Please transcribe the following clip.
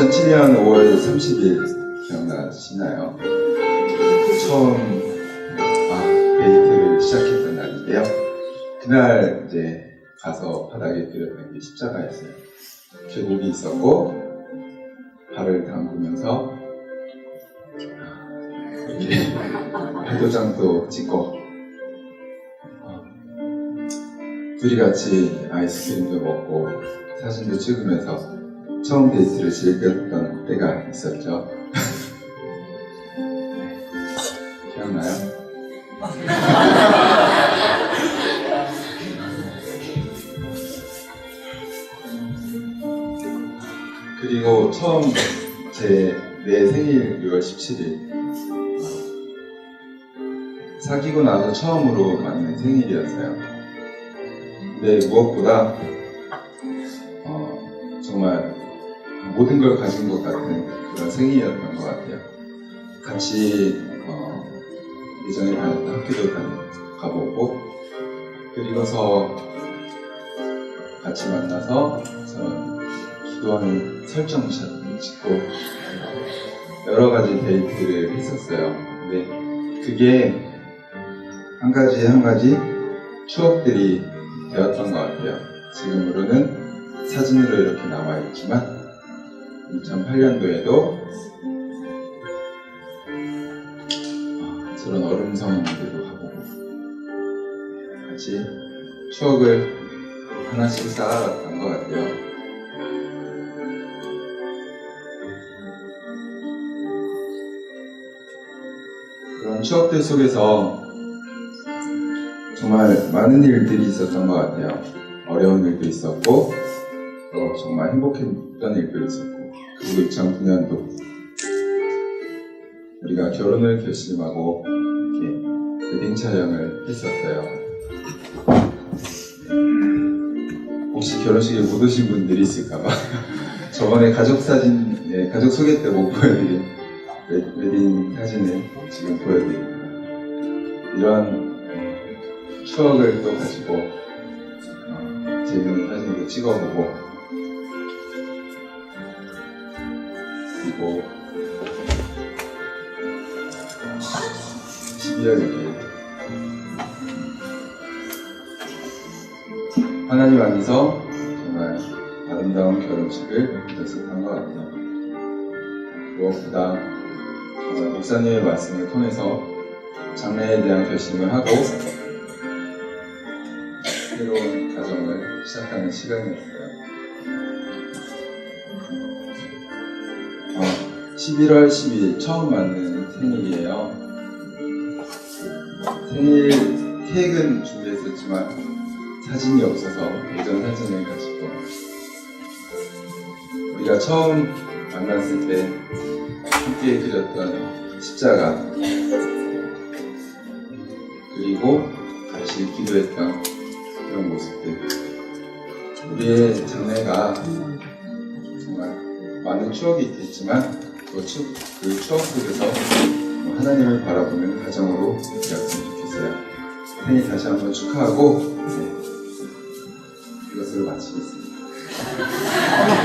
2007년 5월 30일 기억나시나요? 처음 아, 데이트를 시작했던 날인데요. 그날 이제 가서 바닥에 그렸던 게 십자가였어요. 계곡이 있었고 발을 담그면서 발도장도 찍고 어, 둘이 같이 아이스크림도 먹고 사진도 찍으면서 처음 데이트를 즐겼던 때가 있었죠. 기억나요? 그리고 처음 제 내 생일 6월 17일 사귀고 나서 처음으로 맞는 생일이었어요. 근데 무엇보다 어, 정말 모든 걸 가진 것 같은 그런 생일이었던 것 같아요. 같이 어, 예전에 다녔던 학교도 가보고 그리고서 같이 만나서 저는 기도하는 설정샷 찍고 여러 가지 데이트를 했었어요. 근데 그게 한 가지 한 가지 추억들이 되었던 것 같아요. 지금으로는 사진으로 이렇게 남아있지만 2008년도에도 저런 얼음성인데도 가보고 같이 추억을 하나씩 쌓아갔던 것 같아요. 그런 추억들 속에서 정말 많은 일들이 있었던 것 같아요. 어려운 일도 있었고, 또 정말 행복했던 일도 있었고, 그리고 2009년도 우리가 결혼을 결심하고 웨딩 촬영을 했었어요. 혹시 결혼식에 못 오신 분들이 있을까봐 저번에 가족 사진, 네, 가족 소개 때 못 보여드린 웨- 웨딩 사진을 지금 보여드립니다. 이런 추억을 또 가지고 어, 재밌는 사진도 찍어보고 그리고 12월 6일 하나님 안에서 정말 아름다운 결혼식을 연습한 것 같아요. 무엇보다 정말 목사님의 말씀을 통해서 장래에 대한 결심을 하고 새로운 가정을 시작하는 시간이었어요. 11월 10일 처음 맞는 생일이에요. 생일 케이크는 준비했었지만 사진이 없어서 예전 사진을 가지고 우리가 처음 만났을 때 함께 그렸던 십자가 그리고 같이 기도했던 그런 모습들 우리의 장래가 정말 많은 추억이 있겠지만 그, 추, 그 추억 속에서 하나님을 바라보는 가정으로 되었으면 좋겠어요. 생일 다시 한번 축하하고 네, 이것으로 마치겠습니다